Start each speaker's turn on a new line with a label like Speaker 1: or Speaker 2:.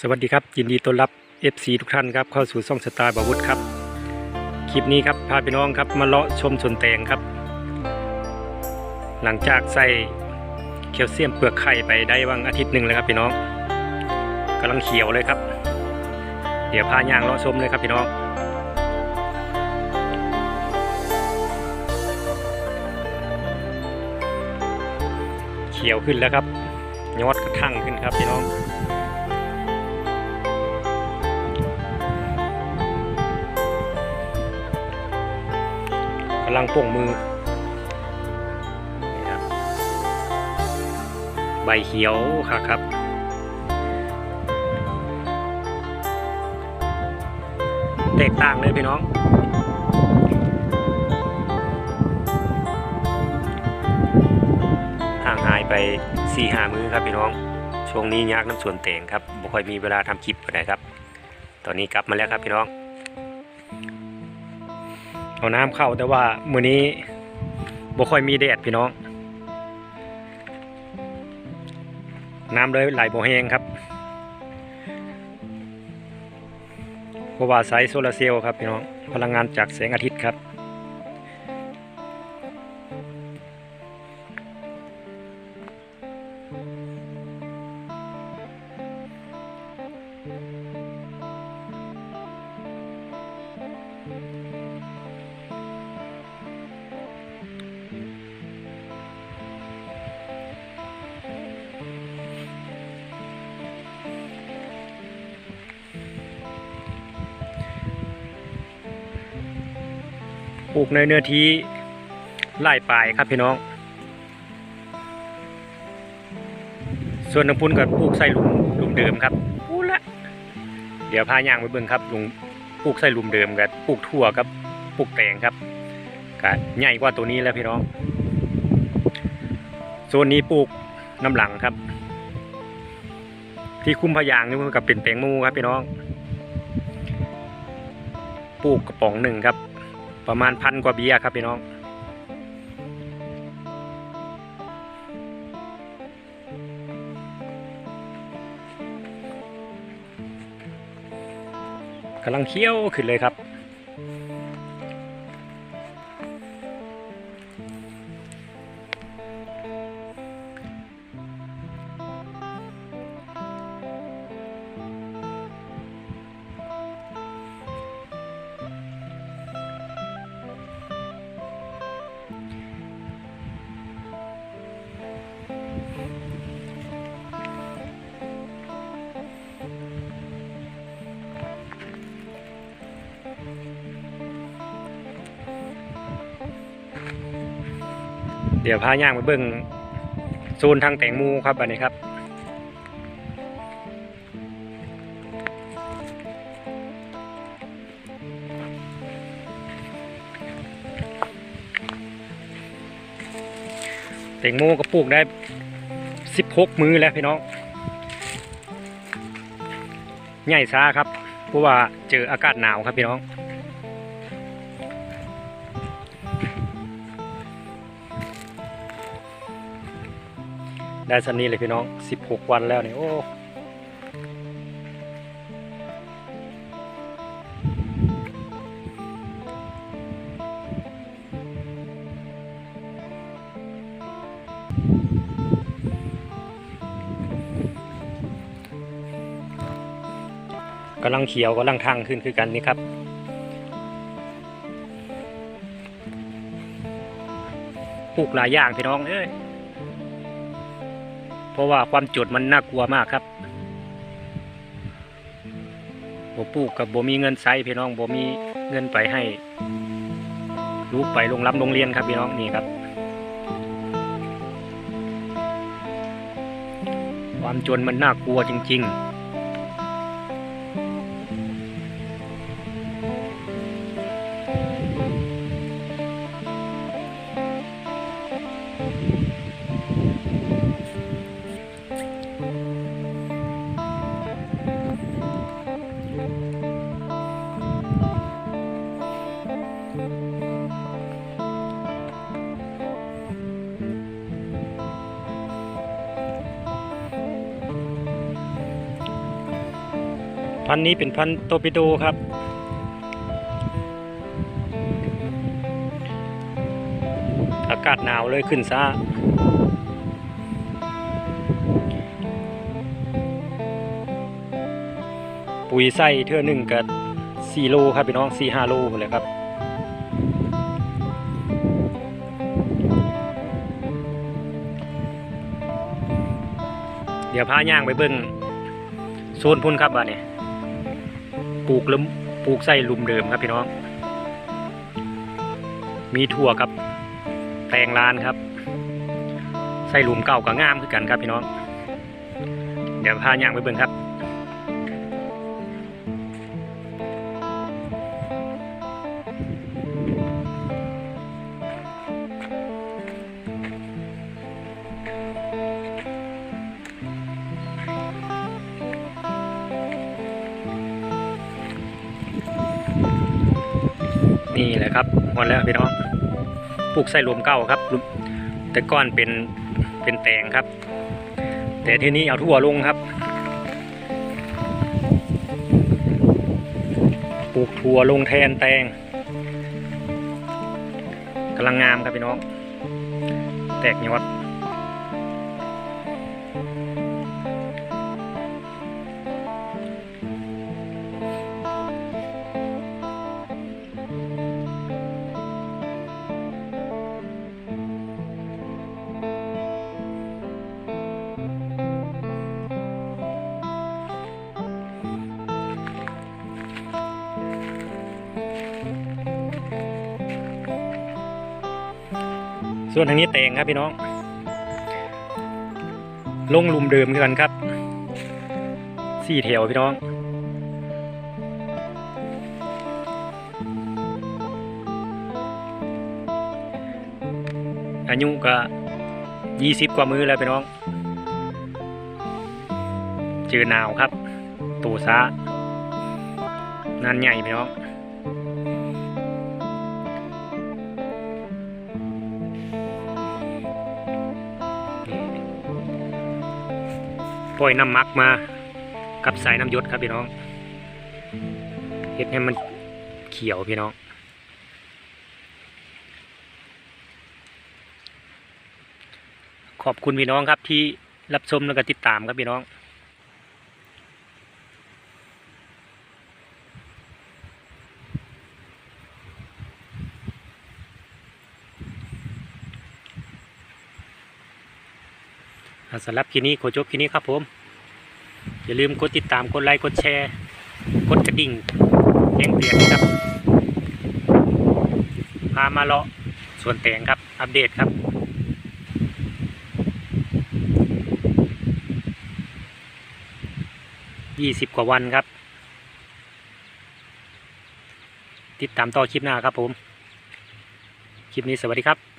Speaker 1: สวัสดีครับ ยินดีต้อนรับ FC ทุกท่านครับเข้าสู่ช่องสตาร์บาวุธครับ คลิปนี้ครับพาพี่น้องครับมาเลาะชมสวนแตงครับ หลังจากใส่แคลเซียมเปลือกไข่ไปได้ว่างอาทิตย์หนึ่งแล้วครับพี่น้องกำลังเขียวเลยครับ เดี๋ยวพาย่างเลาะชมเลยครับพี่น้องเขียวขึ้นแล้วครับยอดกระทั่งขึ้นครับพี่น้อง กำลังโป่งมือนี่ครับใบเขียวค่ะครับแตกต่างเลยพี่น้อง ห่างหายไป4หามือครับพี่น้อง ช่วงนี้ยากน้ำสวนเต่งครับบ่ค่อยมีเวลาทำคลิปอะไรครับ ตอนนี้กลับมาแล้วครับพี่น้อง เอาน้ำเข้าแต่ว่ามื้อนี้บ่ค่อยมีแดดพี่น้อง น้ำเลยไหลบ่แห้งครับเพราะว่าใช้โซลาร์เซลล์ครับพี่น้องพลังงานจากแสงอาทิตย์ครับ ลูกในเนื้อที่ไร่ปลายครับพี่น้อง ส่วนน้ำพุนกับปลูกใส่หลุมหลุมเดิมครับพูดละเดี๋ยวพาย่างไปเบิ่งครับหลุมปลูกใส่หลุมเดิมกับปลูกถั่วกับปลูกแตงครับก็ใหญ่กว่าตัวนี้แล้วพี่น้องส่วนนี้ปลูกน้ำหลังครับ ที่คุ้มพะยางนี่มันกับเป็นแตงโมครับพี่น้อง ปลูกกระป๋องหนึ่งครับ ประมาณพันกว่าเบียร์ครับพี่น้อง กำลังเคี้ยวขึ้นเลยครับ เดี๋ยวพาย่างไปเบิ่งโซนทางแตงโมครับอันนี้ครับ แตงโมก็ปลูกได้16มือแล้วพี่น้องใหญ่ช้าครับ เพราะว่าเจออากาศหนาวครับพี่น้อง ได้สันนี้เลยพี่น้อง 16 วันแล้วเนี่ยโอ้กำลังเขียวกำลังทางขึ้นคือกันนี่ครับปลูกหลายอย่างพี่น้องเอ้ย เพราะว่าความจดมันน่ากลัวมากครับบ่ปลูกกับบ่มีเงินใช้พี่น้องบ่มีเงินไปให้ลูกไปโรงรับโรงเรียนครับพี่น้องนี่ครับ ความจนมันน่ากลัวจริง ๆ พันนี้เป็นพันโตปิโดครับ อากาศหนาวเลยขึ้นซ่าปุ๋ยใส่เท่อหนึ่งกับ4โลครับพี่น้อง4 5โลหมดเลยครับเดี๋ยวพาย่างไปเบิ่งโซนพุ่นครับบ้านนี้ ปลูกลุมปลูกใส่ลุมเดิมครับพี่น้อง มีถั่วกับ แตงลานครับใส่ลุมเก่ากับงามคือกันครับพี่น้อง เดี๋ยวพาย่างไปเบิ่งครับ นี่แหละครับหมดแล้วพี่น้องปลูกไส้รวมเก้าครับ แต่ก้อนเป็นเป็นแตงครับ แต่ทีนี้เอาทั่วลงครับปลูกถั่วลงแทนแตงกำลังงามครับพี่น้อง แตกยอด ส่วนทางนี้แตงครับพี่น้อง ลงลุมเดิมคือกันครับสี่แถวพี่น้องอายุก็ยี่สิบกว่ามือแล้วพี่น้อง เจอหนาวครับ ตูซานันใหญ่พี่น้อง ปล่อยน้ำมักมากับสายน้ำยศครับพี่น้องเห็ดให้มันเขียวพี่น้องขอบคุณพี่น้องครับที่รับชมแล้วก็ติดตามครับพี่น้อง สำหรับคลิปนี้ขอจบคลิปนี้ครับผม อย่าลืมกดติดตาม กดไลค์ กดแชร์ กดกระดิ่งแจ้งเตือนนะครับ พามาเลาะส่วนแตงครับ อัปเดตครับยี่สิบกว่าวันครับ ติดตามต่อคลิปหน้าครับผม คลิปนี้สวัสดีครับ